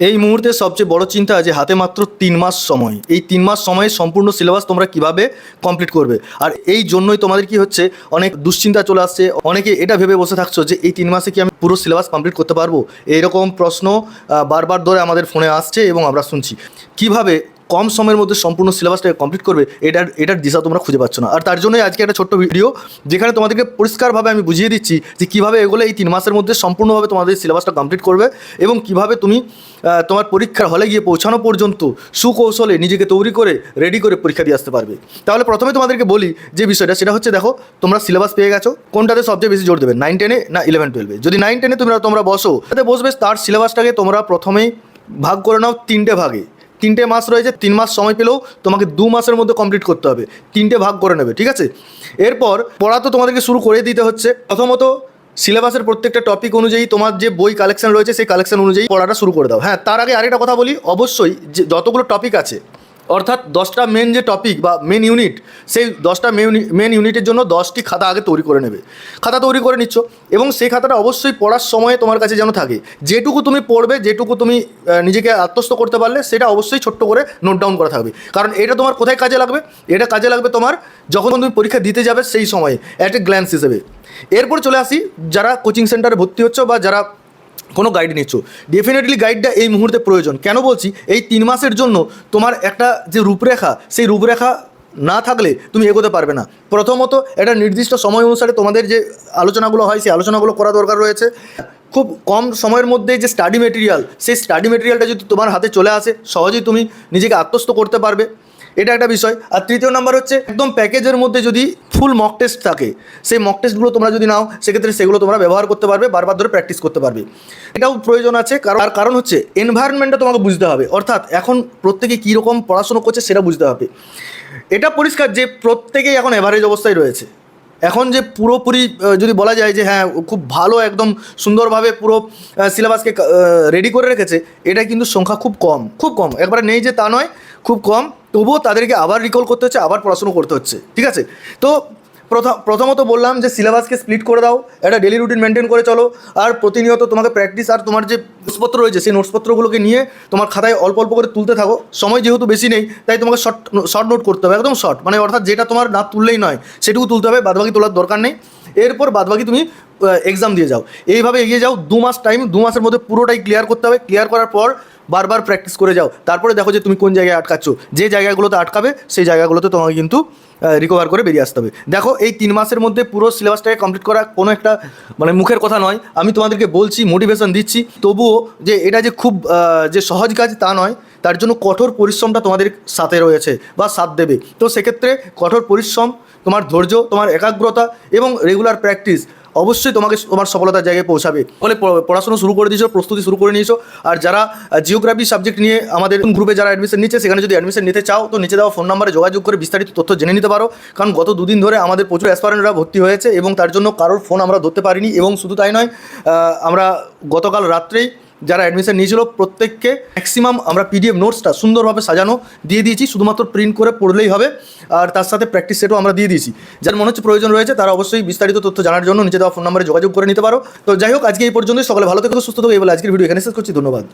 এই মুহূর্তে সবচেয়ে বড় চিন্তা যে হাতে মাত্র তিন মাস সময়। এই তিন মাস সময়ে সম্পূর্ণ সিলেবাস তোমরা কীভাবে কমপ্লিট করবে? আর এই জন্যই তোমাদের কি হচ্ছে, অনেক দুশ্চিন্তা চলে আসছে। অনেকে এটা ভেবে বসে থাকছো যে এই তিন মাসে কি আমি পুরো সিলেবাস কমপ্লিট করতে পারব? এইরকম প্রশ্ন বারবার ধরে আমাদের ফোনে আসছে এবং আমরা শুনছি। কীভাবে কম সময়ের মধ্যে সম্পূর্ণ সিলেবাসটাকে কমপ্লিট করবে, এটার এটার দিশা তোমরা খুঁজে পাচ্ছ না। আর তার জন্যই আজকে একটা ছোট্ট ভিডিও যেখানে তোমাদেরকে পরিষ্কারভাবে আমি বুঝিয়ে দিচ্ছি যে কীভাবে এগুলো এই তিন মাসের মধ্যে সম্পূর্ণভাবে তোমাদের সিলেবাসটা কমপ্লিট করবে এবং কীভাবে তুমি তোমার পরীক্ষার হলে গিয়ে পৌঁছানো পর্যন্ত সুকৌশলে নিজেকে তৈরি করে রেডি করে পরীক্ষা দিয়ে আসতে পারবে। তাহলে প্রথমে তোমাদেরকে বলি যে বিষয়টা, সেটা হচ্ছে দেখো, তোমরা সিলেবাস পেয়ে গেছো, কোনটাতে সবচেয়ে বেশি জোর দেবে নাইন টেনে না ইলেভেন টুয়েলভে যদি নাইন টেনে তোমরা তোমরা বসো তাতে বসবে, তার সিলেবাসটাকে তোমরা প্রথমেই ভাগ করে নাও তিনটে ভাগে। তিনটে মাস রয়েছে, তিন মাস সময় পেলেও তোমাকে দু মাসের মধ্যে কমপ্লিট করতে হবে। তিনটে ভাগ করে নেবে, ঠিক আছে? এরপর পড়া তো তোমাদেরকে শুরু করে দিতে হচ্ছে। প্রথমত সিলেবাসের প্রত্যেকটা টপিক অনুযায়ী তোমার যে বই কালেকশন রয়েছে, সেই কালেকশন অনুযায়ী পড়াটা শুরু করে দাও। হ্যাঁ তার আগে আরেকটা কথা বলি। অবশ্যই যে যতগুলো টপিক আছে অর্থাৎ দশটা মেন যে টপিক বা মেন ইউনিট সেই দশটা মেন ইউনিটের জন্য দশটি খাতা আগে তৈরি করে নেবে। খাতা তৈরি করে নিচ্ছ এবং সেই খাতাটা অবশ্যই পড়ার সময়ে তোমার কাছে যেন থাকে। যেটুকু তুমি পড়বে, যেটুকু তুমি নিজেকে আত্মস্থ করতে পারলে, সেটা অবশ্যই ছোট্ট করে নোট ডাউন করা থাকবে। কারণ এটা তোমার কোথায় কাজে লাগবে? এটা কাজে লাগবে তোমার যখন তুমি পরীক্ষা দিতে যাবে সেই সময়ে একটা গ্ল্যান্স হিসেবে। এরপর চলে আসি, যারা কোচিং সেন্টারে ভর্তি হচ্ছে বা যারা কোনো গাইড নিচ্ছ। ডেফিনেটলি গাইডটা এই মুহূর্তে প্রয়োজন। কেন বলছি? এই তিন মাসের জন্য তোমার একটা যে রূপরেখা, সেই রূপরেখা না থাকলে তুমি এগোতে পারবে না। প্রথমত একটা নির্দিষ্ট সময় অনুসারে তোমাদের যে আলোচনাগুলো হয়, সেই আলোচনাগুলো করা দরকার রয়েছে। খুব কম সময়ের মধ্যে যে স্টাডি মেটেরিয়াল সেই স্টাডি মেটেরিয়ালটা যদি তোমার হাতে চলে আসে, সহজেই তুমি নিজেকে আত্মস্থ করতে পারবে। এটা একটা বিষয়। আর তৃতীয় নাম্বার হচ্ছে, একদম প্যাকেজের মধ্যে যদি ফুল মক টেস্ট থাকে, সেই মক টেস্টগুলো তোমরা যদি নাও, সেক্ষেত্রে সেগুলো তোমরা ব্যবহার করতে পারবে, বারবার ধরে প্র্যাকটিস করতে পারবে। এটাও প্রয়োজন আছে, কারণ আর কারণ হচ্ছে এনভায়রনমেন্টটা তোমাকে বুঝতে হবে। অর্থাৎ এখন প্রত্যেকে কীরকম পড়াশুনো করছে সেটা বুঝতে হবে। এটা পরিষ্কার যে প্রত্যেকেই এখন অ্যাভারেজ অবস্থায় রয়েছে। এখন যে পুরোপুরি যদি বলা যায় যে হ্যাঁ খুব ভালো, একদম সুন্দরভাবে পুরো সিলেবাসকে রেডি করে রেখেছে, এটা কিন্তু সংখ্যা খুব কম খুব কম। একবারে নেই যে তা নয় খুব কম, তবুও তাদেরকে আবার রিকল করতে হচ্ছে, আবার পড়াশুনো করতে হচ্ছে, ঠিক আছে? তো প্রথম প্রথমত বললাম যে সিলেবাসকে স্প্লিট করে দাও, একটা ডেলি রুটিন মেনটেন করে চলো, আর প্রতিনিয়ত তোমাকে প্র্যাকটিস আর তোমার যে নোটসপত্র রয়েছে, সেই নোটসপত্রগুলোকে নিয়ে তোমার খাতায় অল্প অল্প করে তুলতে থাকো, সময় যেহেতু বেশি নেই, তাই তোমাকে শর্ট শর্ট নোট করতে হবে, একদম শর্ট মানে অর্থাৎ যেটা তোমার না তুললেই নয়, সেটুকু তুলতে হবে, বাদবাকি তোলার দরকার নেই। এরপর বাদবাকি তুমি এক্সাম দিয়ে যাও। এইভাবে এগিয়ে যাও, দু মাস টাইম দু মাসের মধ্যে পুরোটাই ক্লিয়ার করতে হবে। ক্লিয়ার করার পর বারবার প্র্যাকটিস করে যাও। তারপরে দেখো যে তুমি কোন জায়গায় আটকাচ্ছ। যে জায়গাগুলোতে আটকাবে, সেই জায়গাগুলোতে তোমাকে কিন্তু রিকভার করে বেরিয়ে আসতে হবে। দেখো, এই তিন মাসের মধ্যে পুরো সিলেবাসটাকে কমপ্লিট করা কোনো একটা মানে মুখের কথা নয়। আমি তোমাদেরকে বলছি মোটিভেশন দিচ্ছি। তবুও যে এটা যে খুব যে সহজ কাজ তা নয়, তার জন্য কঠোর পরিশ্রমটা তোমাদের সাথে রয়েছে বা সাথ দেবে। তো সেক্ষেত্রে কঠোর পরিশ্রম তোমার ধৈর্য, তোমার একাগ্রতা এবং রেগুলার প্র্যাকটিস অবশ্যই তোমাকে তোমার সফলতার জায়গায় পৌঁছাবে। ফলে পড়াশোনা শুরু করে দিয়েছ, প্রস্তুতি শুরু করে নিয়েছো। আর যারা জিওগ্রাফি সাবজেক্ট নিয়ে আমাদের গ্রুপে যারা অ্যাডমিশন নিচ্ছে, সেখানে যদি অ্যাডমিশন নিতে চাও, তো নিচে দেওয়া ফোন নাম্বারে যোগাযোগ করে বিস্তারিত তথ্য জেনে নিতে পারো। কারণ গত দুদিন ধরে আমাদের প্রচুর অ্যাসপারেন্টরা ভর্তি হয়েছে এবং তার জন্য কারোর ফোন আমরা ধরতে পারিনি এবং শুধু তাই নয় আমরা গতকাল রাত্রেই যারা অ্যাডমিশন নিয়েছিল প্রত্যেককে ম্যাক্সিমাম আমরা পিডিএফ নোটসটা সুন্দরভাবে সাজানো দিয়ে দিয়েছি, শুধুমাত্র প্রিন্ট করে পড়লেই হবে। আর তার সাথে প্র্যাকটিস সেটও আমরা দিয়ে দিয়েছি। যার মনে হচ্ছে প্রয়োজন রয়েছে, তারা অবশ্যই বিস্তারিত তথ্য জানার জন্য নিচে দেওয়া ফোন নম্বরে যোগাযোগ করে নিতে পারো। তো যাই হোক, আজকে এই পর্যন্ত সকালে ভালো থেকে, সুস্থ থাকো। এবার আজকের ভিডিও এখানে শেষ করছি। ধন্যবাদ।